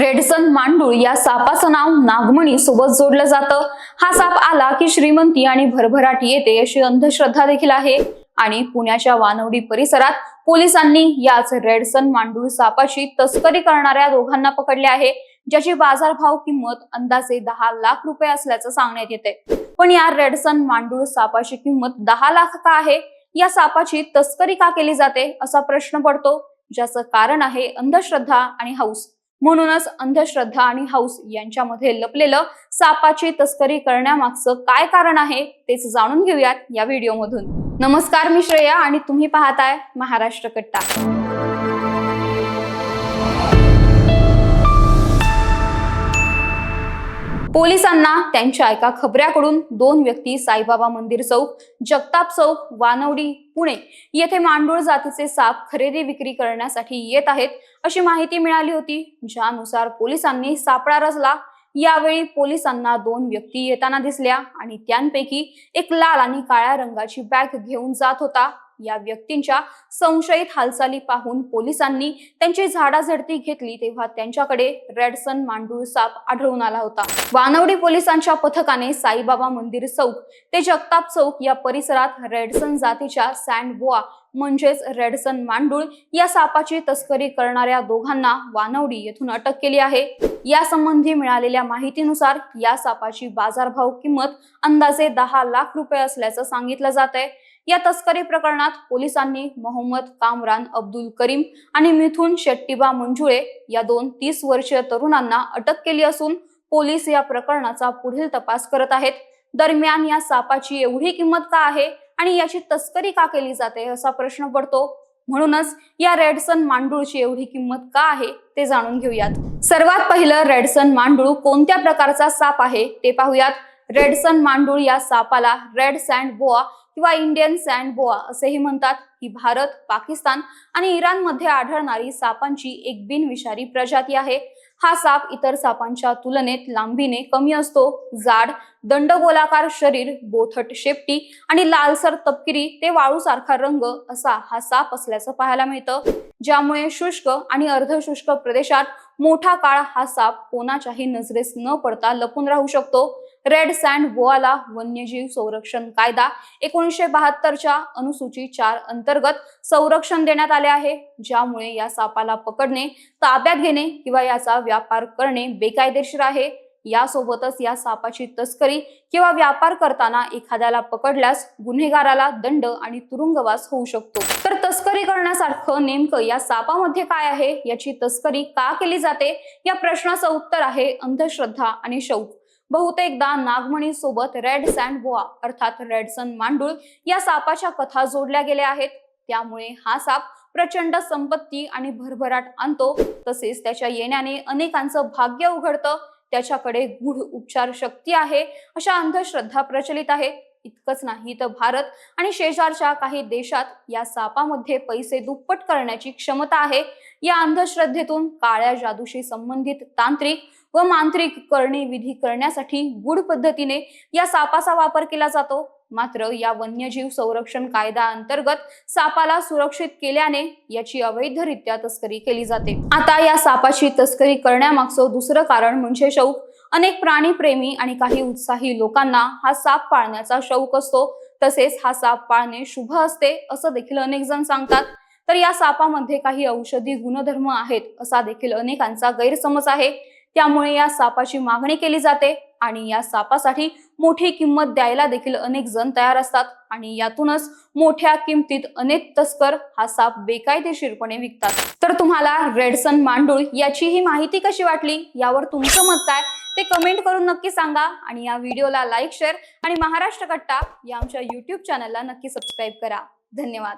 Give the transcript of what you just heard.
रेडसन मांडूळ या सापाचं नाव नागमणी सोबत जोडलं जातं. हा साप आला की श्रीमंती आणि भरभराट येते अशी अंधश्रद्धा देखील आहे. आणि पुण्याच्या वानवडी परिसरात पोलिसांनी याच रेडसन मांडूळ सापाची तस्करी करणाऱ्या दोघांना पकडले आहे. ज्याची बाजारभाव किंमत अंदाजे दहा लाख रुपये असल्याचं सांगण्यात येते. पण या रेडसन मांडूळ सापाची किंमत दहा लाख का आहे? या सापाची तस्करी का केली जाते असा प्रश्न पडतो. ज्याचं कारण आहे अंधश्रद्धा आणि हौस. म्हणूनच अंधश्रद्धा आणि हौस यांच्यामध्ये लपलेलं सापाची तस्करी करण्यामागचं काय कारण आहे तेच जाणून घेऊयात या व्हिडिओमधून. नमस्कार मी श्रेया आणि तुम्ही पाहताय महाराष्ट्र कट्टा. पोलिसांना त्यांच्या एका खबऱ्याकडून दोन व्यक्ती साईबाबा मंदिर चौक जगताप चौक वानवडी पुणे येथे मांडूळ जातीचे साप खरेदी विक्री करण्यासाठी येत आहेत अशी माहिती मिळाली होती ज्यानुसार पोलिसांनी सापळा रचला. यावेळी पोलिसांना दोन व्यक्ती येताना दिसल्या आणि त्यांपैकी एक लाल आणि काळ्या रंगाची बॅग घेऊन जात होता. या व्यक्तींच्या संशयित हालचाली पाहून पोलिसांनी त्यांची झाडाझडती घेतली तेव्हा त्यांच्याकडे रेडसन मांडूळ साप आढळून आला होता. वानवडी पोलिसांच्या पथकाने साईबाबा मंदिर चौक ते जगताप चौक या परिसरात रेडसन जातीच्या सँड बोआ म्हणजेच रेडसन मांडूळ या सापाची तस्करी करणाऱ्या दोघांना वानवडी येथून अटक केली आहे. या संबंधी मिळालेल्या माहितीनुसार या सापाची बाजारभाव किंमत अंदाजे दहा लाख रुपये असल्याचं सांगितलं जात आहे या तस्करी प्रकरणात पोलिसांनी मोहम्मद कामरान अब्दुल करीम आणि मिथुन शेट्टीबा मंजुळे या दोन तीस वर्षीय तरुणांना अटक केली असून पोलीस या प्रकरणाचा पुढील तपास करत आहेत. दरम्यान या सापाची एवढी किंमत का आहे आणि याची तस्करी का केली जाते असा प्रश्न पडतो. म्हणूनच या रेडसन मांडूळची एवढी किंमत का आहे ते जाणून घेऊयात. सर्वात पहिलं रेडसन मांडूळ कोणत्या प्रकारचा साप आहे ते पाहूयात. रेडसन मांडूळ या सापाला रेड सँड बोआ किंवा इंडियन सँड बोआ असेही म्हणतात. ही भारत पाकिस्तान आणि इराणमध्ये आढळणारी सापांची एक बिनविषारी प्रजाती आहे. हा साप इतर सापांच्या तुलनेत लांबीने कमी असतो. जाड दंडगोलाकार शरीर बोथट शेपटी आणि लालसर तपकिरी ते वाळूसारखा रंग असा हा साप असल्याचं पाहायला मिळतं. ज्यामुळे शुष्क आणि अर्धशुष्क प्रदेशात मोठा काळ हा साप कोणाच्याही नजरेस न पडता लपून राहू शकतो. रेड सँड बोआला वन्यजीव संरक्षण कायदा एकोणीसशे बहात्तरच्या अनुसूची चार अंतर्गत संरक्षण देण्यात आले आहे ज्यामुळे या सापाला पकडणे ताब्यात घेणे किंवा याचा व्यापार करणे बेकायदेशीर आहे. यासोबतच या सापाची तस्करी किंवा व्यापार करताना एखाद्याला पकडल्यास गुन्हेगाराला दंड आणि तुरुंगवास होऊ शकतो. तर तस्करी करण्यासारखं नेमकं या सापामध्ये काय आहे? याची तस्करी का केली जाते? या प्रश्नाचं उत्तर आहे अंधश्रद्धा आणि शौक. बहुतेकदा नागमणी सोबत रेड सँड बोआ अर्थात रेडसन मांडूळ या सापाच्या कथा जोडल्या गेल्या आहेत. त्यामुळे हा साप प्रचंड संपत्ती आणि भरभराट आणतो. तसेच त्याच्या येण्याने अनेकांचं भाग्य उघडतं. त्याच्याकडे गूढ उपचार शक्ती आहे. अशा अंधश्रद्धा प्रचलित आहेत इतकंच नाही तर भारत आणि शेजारच्या काही देशात या सापामध्ये पैसे दुप्पट करण्याची क्षमता आहे. या अंधश्रद्धेतून काळ्या जादूशी संबंधित तांत्रिक व मांत्रिक करणे विधी करण्यासाठी गूढ पद्धतीने या सापाचा वापर केला जातो. मात्र या वन्यजीव संरक्षण कायदा अंतर्गत सापाला सुरक्षित केल्याने याची अवैधरित्या तस्करी केली जाते. आता या सापाची तस्करी करण्यामागचं दुसरं कारण म्हणजे शौक. अनेक प्राणीप्रेमी आणि काही उत्साही लोकांना हा साप पाळण्याचा शौक असतो. तसेच हा साप पाळणे शुभ असते असं देखील अनेक जण सांगतात. तर या सापामध्ये काही औषधी गुणधर्म आहेत असा देखील अनेकांचा गैरसमज आहे. त्यामुळे या सापाची मागणी केली जाते आणि या सापासाठी मोठी किंमत द्यायला देखील अनेक जण तयार असतात. आणि यातूनच मोठ्या किमतीत अनेक तस्कर हा साप बेकायदेशीरपणे विकतात. तर तुम्हाला रेडसन मांडूळ याची ही माहिती कशी वाटली? यावर तुमचं मत काय? ते कमेंट करून नक्की सांगा आणि या व्हिडिओला लाईक शेअर आणि महाराष्ट्र कट्टा या आमच्या युट्यूब चॅनलला नक्की सबस्क्राईब करा. धन्यवाद.